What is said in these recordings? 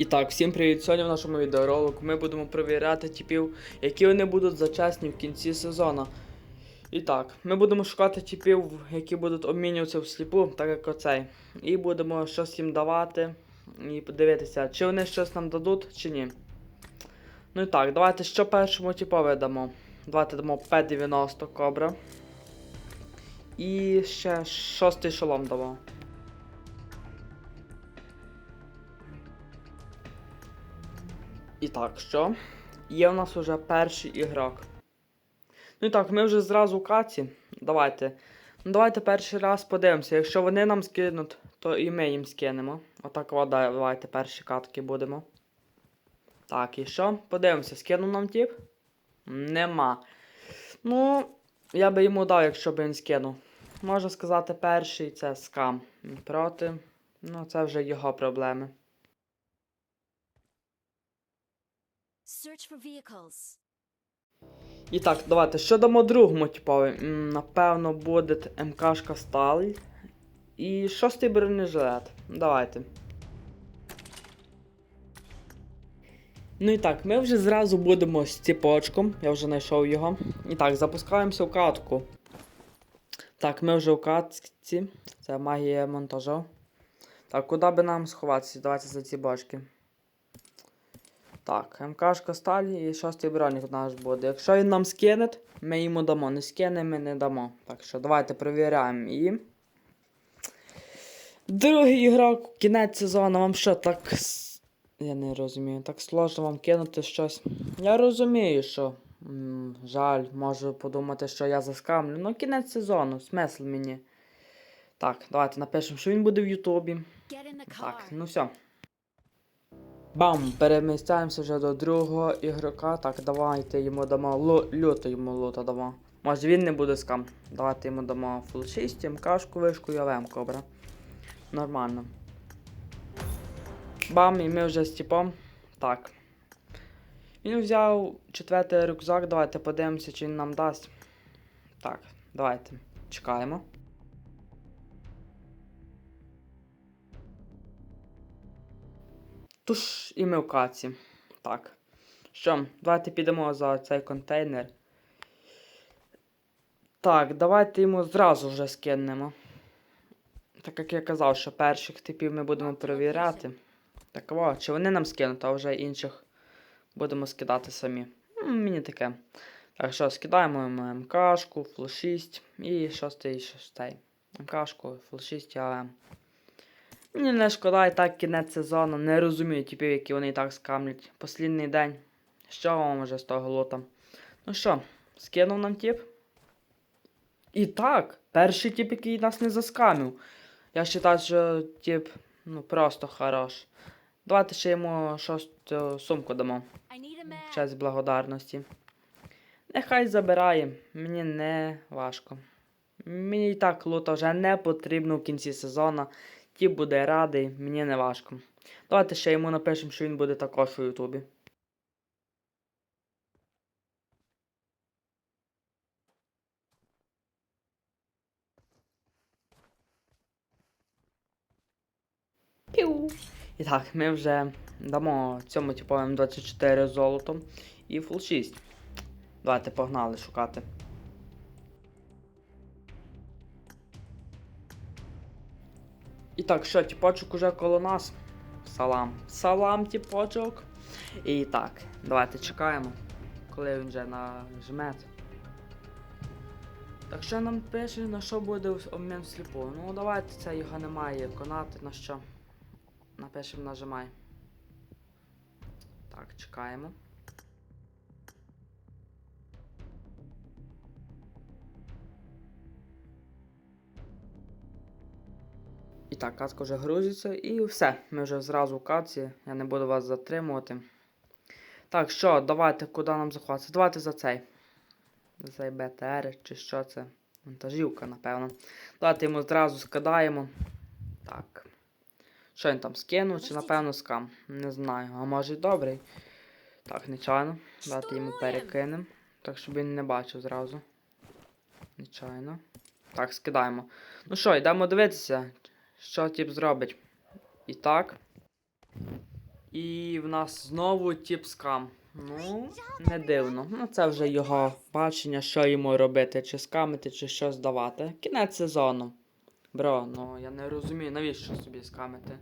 І так, всім привіт! Сьогодні в нашому відеоролику ми будемо перевіряти типів, які вони будуть зачесні в кінці сезону. І так, ми будемо шукати типів, які будуть обмінюватися всліпу, так як оцей. І будемо щось їм давати і подивитися, чи вони щось нам дадуть, чи ні. Ну і так, давайте що першому типові дамо. Давайте дамо P90 Кобра. І ще шостий шолом дамо. Так, що? Є у нас уже перший ігрок. Ну і так, ми вже зразу в каці. Давайте. Ну давайте перший раз подивимося. Якщо вони нам скинуть, то і ми їм скинемо. Отак, о, давайте перші катки будемо. Так, і що? Подивимося, скинув нам тип? Нема. Ну, я би йому дав, якщо б він скинув. Можна сказати, перший це скам. Проти. Ну, це вже його проблеми. Search for vehicles. І так, давайте, що дамо другому типові? Напевно, буде МКшка Сталь. І шостий бронежилет. Давайте. Ну і так, ми вже зразу будемо з ціпочком. Я вже знайшов його. І так, запускаємося в катку. Так, ми вже в катці. Це магія монтажу. Так, куди би нам сховатися? Давайте за ці бочки. Так, МКшка сталі і шостий бронік наш буде. Якщо він нам скине, ми йому дамо. Не скине, ми не дамо. Так що давайте перевіряємо і. Другий ігрок, кінець сезону, вам що так. Я не розумію, так сложно вам кинути щось. Я розумію, що. м, жаль, можу подумати, що я заскамлю. Ну, кінець сезону, смисл мені. Так, давайте напишемо, що він буде в Ютубі. Так, ну все. Бам! Перемістаємося вже до другого ігрока. Так, давайте йому дамо люто йому лута дамо. Може він не буде скам. Давайте йому дамо фул 6, МКшку, вишку і АВМ кобра. Нормально. Бам, і ми вже з типом. Так. Він взяв четвертий рюкзак, давайте подивимося, чи він нам дасть. Так, давайте. Чекаємо. Туш і ми в каці. Так. Що, давайте підемо за цей контейнер. Так, давайте йому зразу вже скинемо. Так як я казав, що перших типів ми будемо перевіряти. Так о, чи вони нам скинуть, а вже інших будемо скидати самі. М, Мені таке. Так що скидаємо йому МКшку, фл 6 і шостий шостий. МКшку, фл 6 АМ. Мені не шкода і так кінець сезону. Не розумію типів, які вони і так скамлять. Послідний день. Що вам вже з того лота? Ну що, скинув нам тип? І так, перший тип, який нас не заскамив. Я вважаю, що тип, ну просто хорош. Давайте ще йому шосту сумку дамо. В честь благодарності. Нехай забирає, мені не важко. Мені і так лута вже не потрібно в кінці сезону. Ті буде радий, мені не важко. Давайте ще йому напишемо, що він буде також у Ютубі. Піу. І так, ми вже дамо цьому типовим 24 золотом і фул 6. Давайте погнали шукати. І так, що, тіпочок уже коло нас. Салам. Салам, тіпочок. І так, давайте чекаємо, коли він вже нажме. Так що нам пише, на що буде обмін сліпу? Ну давайте це його немає виконати, на що. Напишемо нажимай. Так, чекаємо. Так, катка вже грузиться і все. Ми вже зразу в катці. Я не буду вас затримувати. Так, що, давайте, куди нам заховатися? Давайте за цей. За цей БТР чи що це? Вантажівка, напевно. Давайте йому зразу скидаємо. Так. Що він там скинув, чи напевно скам? Не знаю. А може й добрий. Так, нечайно. Давайте йому перекинемо. Так, щоб він не бачив зразу. Нечайно. Так, скидаємо. Ну що, йдемо дивитися, що тип зробить. І так. І в нас знову тіп скам. Ну, не дивно. Ну, це вже його бачення, що йому робити, чи скамити, чи що здавати. Кінець сезону. Бро, ну я не розумію, навіщо собі скамити.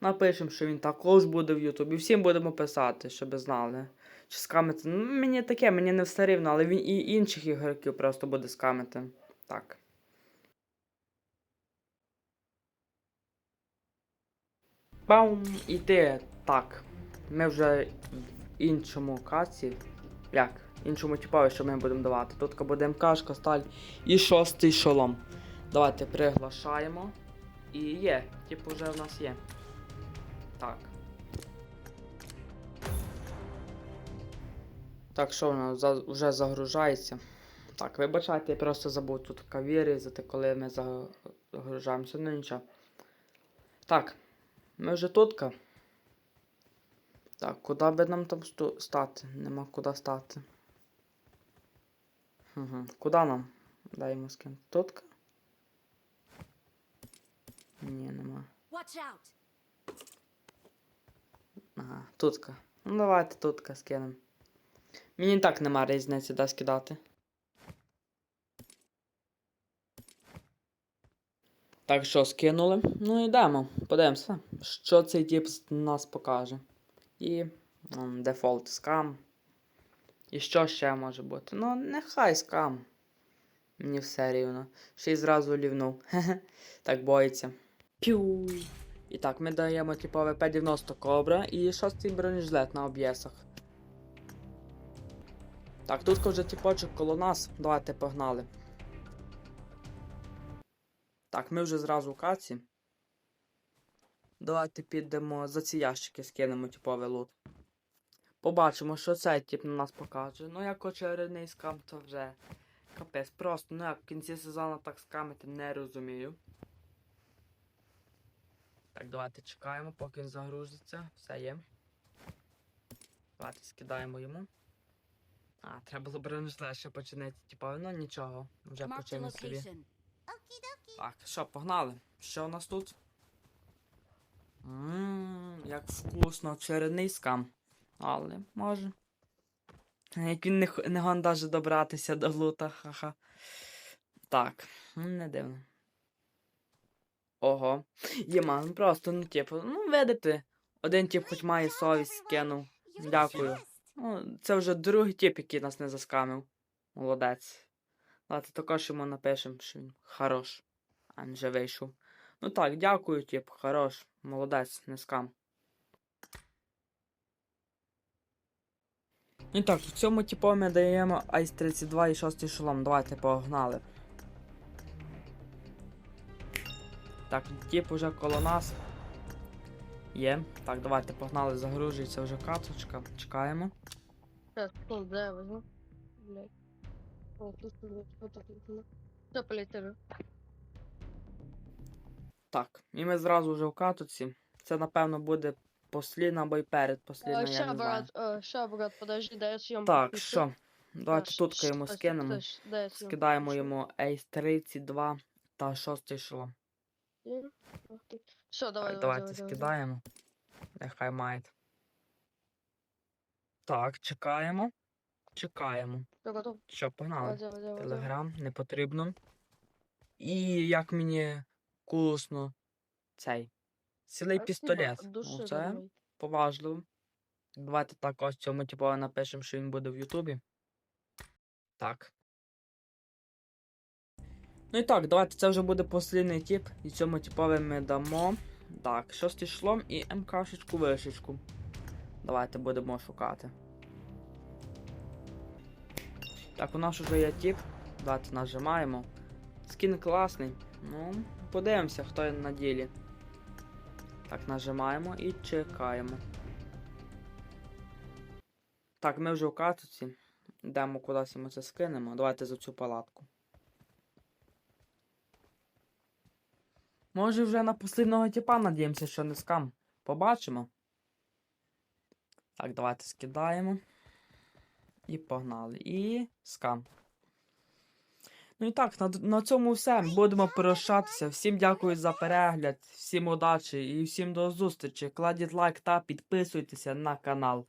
Напишемо, що він також буде в Ютубі. Всім будемо писати, щоб знали. Чи скамити. Ну, мені таке, мені не все рівно, але він і інших ігроків просто буде скамити. Так. Баум, іди. Так. Ми вже в іншому каці. Як? Іншому типові, що ми будемо давати. Тут буде МКшка, сталь і шостий шолом. Давайте приглашаємо. І є. Типу вже в нас є. Так. Так, що воно вже загружається. Так, вибачайте, я просто забув тут каві різати, коли ми загружаємося. Ну нічого. Так, ми вже тутка. Так, куди би нам там стати? Нема куди стати. Угу. Куди нам? Дай йому скин. Тутка? Ні, нема. Ага, тутка. Ну давайте тутка скинемо. Мені так нема різниці, де скидати. Так що скинули. Ну йдемо. Подивимося, що цей тип нас покаже. І дефолт скам. І що ще може бути? Ну, нехай скам. Мені все рівно. Ще й зразу лівнув. Хе-хе. Так боїться. Пю. І так, ми даємо типове П90 кобра і шостий бронежилет на об'єсах. Так, тут вже типочок коло нас. Давайте погнали. Так, ми вже зразу в каці. Давайте підемо за ці ящики, скинемо типовий лут. Побачимо, що цей тип на нас покаже. Ну, як очередний скам, то вже капець. Просто, ну як в кінці сезону так скамити, не розумію. Так, давайте чекаємо, поки він загрузиться. Все є. Давайте скидаємо йому. А, треба було бронежилет ще починити. Типа, ну нічого, вже починив собі. Location. Так, що, погнали? Що у нас тут? Ммм, як вкусно, чередний скам. Але, може. Як він не, не гон добратися до лута, ха-ха. Так, ну, не дивно. Ого. Єма, ну просто, ну типу, ну видите, один тип хоч має совість скинув. Дякую. Ну, це вже другий тип, який нас не заскамив. Молодець. Давайте також йому напишемо, що він хорош. А вже вийшов. Ну так, дякую, тип, хорош. Молодець, не скам. І так, в цьому типу ми даємо Айс 32 і 6 шолом. Давайте погнали. Так, тип уже коло нас. Є. Так, давайте погнали, загружується вже карточка. Чекаємо. Секунду, да, я возьму. Блядь. О, тут, блядь, вот так вот. Все, полетели. Так, і ми зразу вже в катоці. Це, напевно, буде послідна або й перед послідна, я Ща, не знаю. брат, э, ща, брат, подожди, дай я съемку. Так, включу. що? Давайте Щ- тут йому щас, скинемо. щас, дай я съемку Скидаємо включу. йому Ace 32 та 6 шолом. Все, давай, Так, давайте давай, давай, давай. скидаємо. Нехай має. Так, чекаємо. Чекаємо. Готов? Що, погнали? Давай, давай, давай, давай. Телеграм не потрібно. І як мені вкусно цей. Цілий А, пістолет. Ну, це поважливо. Давайте також цьому типу напишемо, що він буде в Ютубі. Так. Ну і так, давайте це вже буде послідний тип. І цьому типові ми дамо. Так, шостий шлом і МКшечку вишечку. Давайте будемо шукати. Так, у нас вже є тип. Давайте нажимаємо. Скін класний. Ну, подивимося, хто на ділі. Так, нажимаємо і чекаємо. Так, ми вже в катуці. Йдемо кудись ми це скинемо. Давайте за цю палатку. Може вже на послідного тіпа надіємося, що не скам. Побачимо. Так, давайте скидаємо. І погнали. І скам. Ну і так, на, на цьому все. Будемо прощатися. Всім дякую за перегляд, всім удачі і всім до зустрічі. Кладіть лайк та підписуйтеся на канал.